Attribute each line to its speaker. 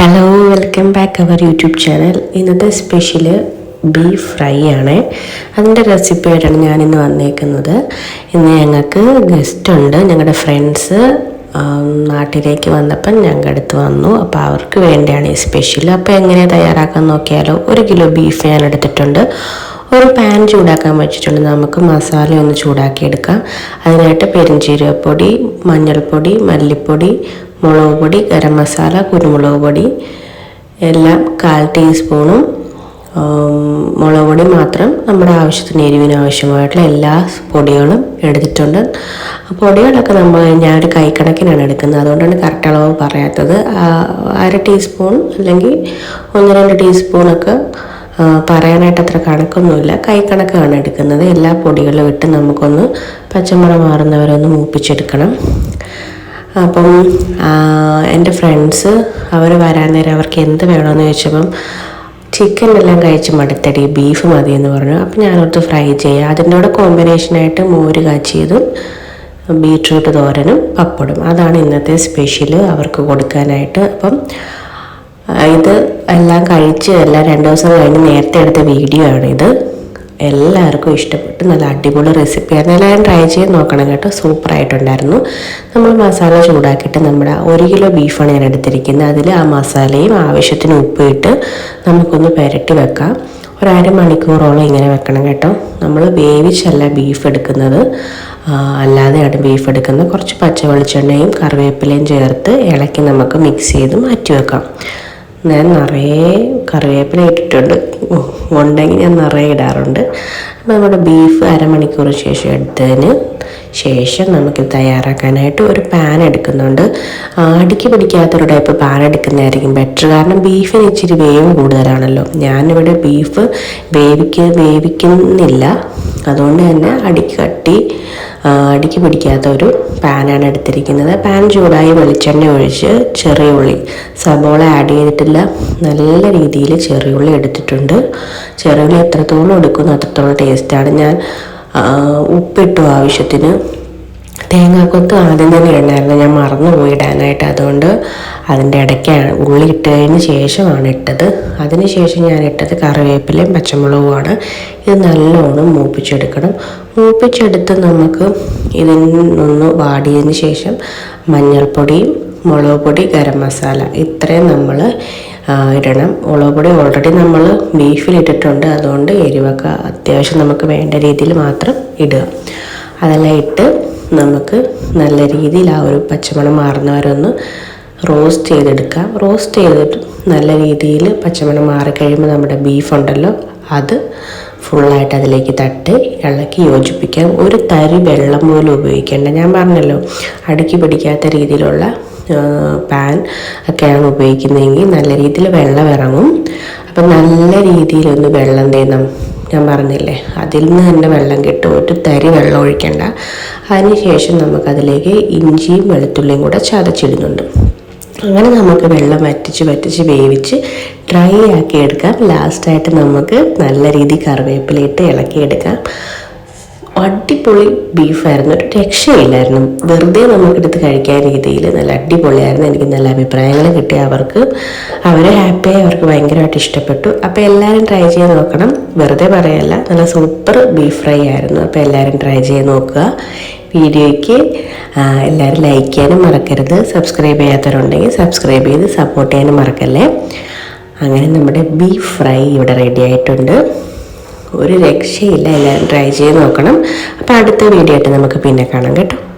Speaker 1: Hello welcome back our YouTube channel ഇന്നത്തെ special beef fry ആണ്. അതിന്റെ റെസിപ്പി ആയിട്ടാണ് ഞാനിന്ന് വന്നേക്കുന്നത്. ഇന്ന് ഞങ്ങൾക്ക് ഗസ്റ്റ് ഉണ്ട്. ഞങ്ങളുടെ ഫ്രണ്ട്സ് നാട്ടിലേക്ക് വന്നപ്പം ഞങ്ങളുടെ അടുത്ത് വന്നു. അപ്പോൾ അവർക്ക് വേണ്ടിയാണ് ഈ സ്പെഷ്യൽ അപ്പോൾ എങ്ങനെ തയ്യാറാക്കാൻ നോക്കിയാലോ ഒരു കിലോ ബീഫ് ഞാൻ എടുത്തിട്ടുണ്ട്. ഒരു പാൻ ചൂടാക്കാൻ വെച്ചിട്ടുണ്ട്. നമുക്ക് മസാല ഒന്ന് ചൂടാക്കിയെടുക്കാം. അതിനായിട്ട് പെരിഞ്ചീരകപ്പൊടി മഞ്ഞൾപ്പൊടി മല്ലിപ്പൊടി മുളക് പൊടി ഗരം മസാല കുരുമുളക് പൊടി എല്ലാം കാൽ ടീസ്പൂണും മുളക് പൊടി മാത്രം നമ്മുടെ ആവശ്യത്തിന് എരിവിന് ആവശ്യമായിട്ടുള്ള എല്ലാ പൊടികളും എടുത്തിട്ടുണ്ട്. പൊടികളൊക്കെ നമ്മൾ ഞാനൊരു കൈക്കണക്കിനാണ് എടുക്കുന്നത്. അതുകൊണ്ടാണ് കറക്റ്റ് അളവ് പറയാത്തത്. അര ടീസ്പൂൺ അല്ലെങ്കിൽ ഒന്ന് രണ്ട് ടീസ്പൂണൊക്കെ പറയാനായിട്ട് അത്ര കണക്കൊന്നുമില്ല. കൈക്കണക്കാണ് എടുക്കുന്നത്. എല്ലാ പൊടികളും ഇട്ട് നമുക്കൊന്ന് പച്ചമുളക് മാറുന്നവരൊന്ന് മൂപ്പിച്ചെടുക്കണം. അപ്പം എന്റെ ഫ്രണ്ട്സ് അവർ വരാൻ നേരം അവർക്ക് എന്ത് വേണമെന്ന് ചോദിച്ചപ്പം ചിക്കൻ എല്ലാം കഴിച്ച് മടുത്തടി ബീഫ് മതി എന്ന് പറഞ്ഞു. അപ്പം ഞാനോർത്ത് ഫ്രൈ ചെയ്യുക അതിന്റെ കൂടെ കോമ്പിനേഷനായിട്ട് മോര് കാച്ചിയതും ബീട്രൂട്ട് തോരനും പപ്പടും അതാണ് ഇന്നത്തെ സ്പെഷ്യൽ അവർക്ക് കൊടുക്കാനായിട്ട്. അപ്പം ഇത് എല്ലാം കഴിച്ച് എല്ലാം രണ്ട് ദിവസം കഴിഞ്ഞ് നേരത്തെ എടുത്ത വീഡിയോ ആണിത് എല്ലാവർക്കും ഇഷ്ടപ്പെട്ട്. നല്ല അടിപൊളി റെസിപ്പിയാണ് എല്ലാവരും ട്രൈ ചെയ്ത് നോക്കണം കേട്ടോ. സൂപ്പറായിട്ടുണ്ടായിരുന്നു നമ്മൾ മസാല ചൂടാക്കിയിട്ട് നമ്മുടെ ഒരു കിലോ ബീഫാണ് ഞാൻ എടുത്തിരിക്കുന്നത്. അതിൽ ആ മസാലയും ആവശ്യത്തിന് ഉപ്പ് ഇട്ട് നമുക്കൊന്ന് പുരട്ടി വെക്കാം. ഒരു അരമണിക്കൂറോളം ഇങ്ങനെ വെക്കണം കേട്ടോ. നമ്മൾ വേവിച്ചല്ല ബീഫ് എടുക്കുന്നത്. അല്ലാതെയാണ് ബീഫ് എടുക്കുന്നത്. കുറച്ച് പച്ച വെളിച്ചെണ്ണയും കറിവേപ്പിലയും ചേർത്ത് ഇളക്കി നമുക്ക് മിക്സ് ചെയ്ത് മാറ്റി വെക്കാം. ഞാൻ നിറയെ കറിവേപ്പില ഇട്ടിട്ടുണ്ട്. ഉണ്ടെങ്കിൽ ഞാൻ നിറയെ ഇടാറുണ്ട്. അപ്പോൾ നമ്മുടെ ബീഫ് അരമണിക്കൂർ ശേഷം എടുത്തതിന് ശേഷം നമുക്ക് തയ്യാറാക്കാനായിട്ട് ഒരു പാൻ എടുക്കുന്നുണ്ട്. ആടിക്ക് പിടിക്കാത്തൊരു ടൈപ്പ് പാൻ എടുക്കുന്നതായിരിക്കും ബെറ്റർ കാരണം ബീഫിന് ഇച്ചിരി വേവ് കൂടുതലാണല്ലോ. ഞാനിവിടെ ബീഫ് വേവിക്ക വേവിക്കുന്നില്ല. അതുകൊണ്ട് തന്നെ അടിക്ക് കട്ടി അടിക്ക് പിടിക്കാത്ത ഒരു പാനാണ് എടുത്തിരിക്കുന്നത്. പാൻ ചൂടായി വെളിച്ചെണ്ണ ഒഴിച്ച് ചെറിയ ഉള്ളി സബോള ആഡ് ചെയ്തിട്ടില്ല. നല്ല രീതിയിൽ ചെറിയ ഉള്ളി എടുത്തിട്ടുണ്ട്. ചെറിയ ഉള്ളി എത്രത്തോളം എടുക്കുന്നു അത്രത്തോളം ടേസ്റ്റാണ് ഞാൻ ഉപ്പിട്ടു ആവശ്യത്തിന് തേങ്ങാക്കൊത്ത് ആദ്യം തന്നെ ഉണ്ടായിരുന്നു. ഞാൻ മറന്നു പോയി ഇടാനായിട്ട്. അതുകൊണ്ട് അതിന്റെ ഇടയ്ക്കാണ് ഉള്ളി ഇട്ടതിന് ശേഷമാണ് ഇട്ടത്. അതിന് ശേഷം ഞാൻ ഇട്ടത് കറിവേപ്പിലയും പച്ചമുളകുമാണ്. ഇത് നല്ലോണം മൂപ്പിച്ചെടുക്കണം. മൂപ്പിച്ചെടുത്ത് നമുക്ക് ഇതിൽ നിന്ന് വാടിയതിന് ശേഷം മഞ്ഞൾപ്പൊടിയും മുളക് പൊടി ഗരം മസാല ഇത്രയും നമ്മൾ ഇടണം. മുളക് പൊടി ഓൾറെഡി നമ്മൾ ബീഫിലിട്ടിട്ടുണ്ട് അതുകൊണ്ട് എരിവൊക്കെ അത്യാവശ്യം നമുക്ക് വേണ്ട രീതിയിൽ മാത്രം ഇടുക. അതെല്ലാം ഇട്ട് നമുക്ക് നല്ല രീതിയിൽ ആ ഒരു പച്ചമണം മാറുന്നവരൊന്ന് റോസ്റ്റ് ചെയ്തെടുക്കാം. റോസ്റ്റ് ചെയ്തിട്ട് നല്ല രീതിയിൽ പച്ചമണം മാറിക്കഴിയുമ്പോൾ നമ്മുടെ ബീഫ് ഉണ്ടല്ലോ അത് ഫുള്ളായിട്ട് അതിലേക്ക് തട്ട് ഇളക്കി യോജിപ്പിക്കാം. ഒരു തരി വെള്ളം പോലും ഉപയോഗിക്കേണ്ട. ഞാൻ പറഞ്ഞല്ലോ അടുക്കി പിടിക്കാത്ത രീതിയിലുള്ള പാൻ ഒക്കെയാണ് ഉപയോഗിക്കുന്നതെങ്കിൽ നല്ല രീതിയിൽ വെള്ളം ഇറങ്ങും. അപ്പം നല്ല രീതിയിലൊന്ന് വെള്ളം തേണം. ഞാൻ പറഞ്ഞില്ലേ അതിൽ നിന്ന് തന്നെ വെള്ളം കിട്ടും. ഒരു തരി വെള്ളം ഒഴിക്കണ്ട. അതിനുശേഷം നമുക്കതിലേക്ക് ഇഞ്ചിയും വെളുത്തുള്ളിയും കൂടെ ചതച്ചിടുന്നുണ്ട്. അങ്ങനെ നമുക്ക് വെള്ളം വറ്റിച്ച് വറ്റിച്ച് വേവിച്ച് ഡ്രൈ ആക്കി എടുക്കാം. ലാസ്റ്റായിട്ട് നമുക്ക് നല്ല രീതിയിൽ കറിവേപ്പിലയിട്ട് ഇളക്കിയെടുക്കാം. അടിപൊളി ബീഫായിരുന്നു. ഒരു രക്ഷയില്ലായിരുന്നു. വെറുതെ നമുക്കെടുത്ത് കഴിക്കാൻ രീതിയിൽ നല്ല അടിപൊളിയായിരുന്നു. എനിക്ക് നല്ല അഭിപ്രായങ്ങൾ കിട്ടി അവർക്ക്. അവർ ഹാപ്പിയായി അവർക്ക് ഭയങ്കരമായിട്ട് ഇഷ്ടപ്പെട്ടു. അപ്പോൾ എല്ലാവരും ട്രൈ ചെയ്ത് നോക്കണം. വെറുതെ പറയല്ല. നല്ല സൂപ്പർ ബീഫ് ഫ്രൈ ആയിരുന്നു. അപ്പോൾ എല്ലാവരും ട്രൈ ചെയ്ത് നോക്കുക. വീഡിയോയ്ക്ക് എല്ലാവരും ലൈക്ക് ചെയ്യാനും മറക്കരുത്. സബ്സ്ക്രൈബ് ചെയ്യാത്തവരുണ്ടെങ്കിൽ സബ്സ്ക്രൈബ് ചെയ്ത് സപ്പോർട്ട് ചെയ്യാനും മറക്കല്ലേ? അങ്ങനെ നമ്മുടെ ബീഫ് ഫ്രൈ ഇവിടെ റെഡി ആയിട്ടുണ്ട്. ഒരു രക്ഷയില്ല. എല്ലാവരും ട്രൈ ചെയ്ത് നോക്കണം. അപ്പോൾ അടുത്ത വീഡിയോ ആയിട്ട് നമുക്ക് പിന്നെ കാണാം കേട്ടോ.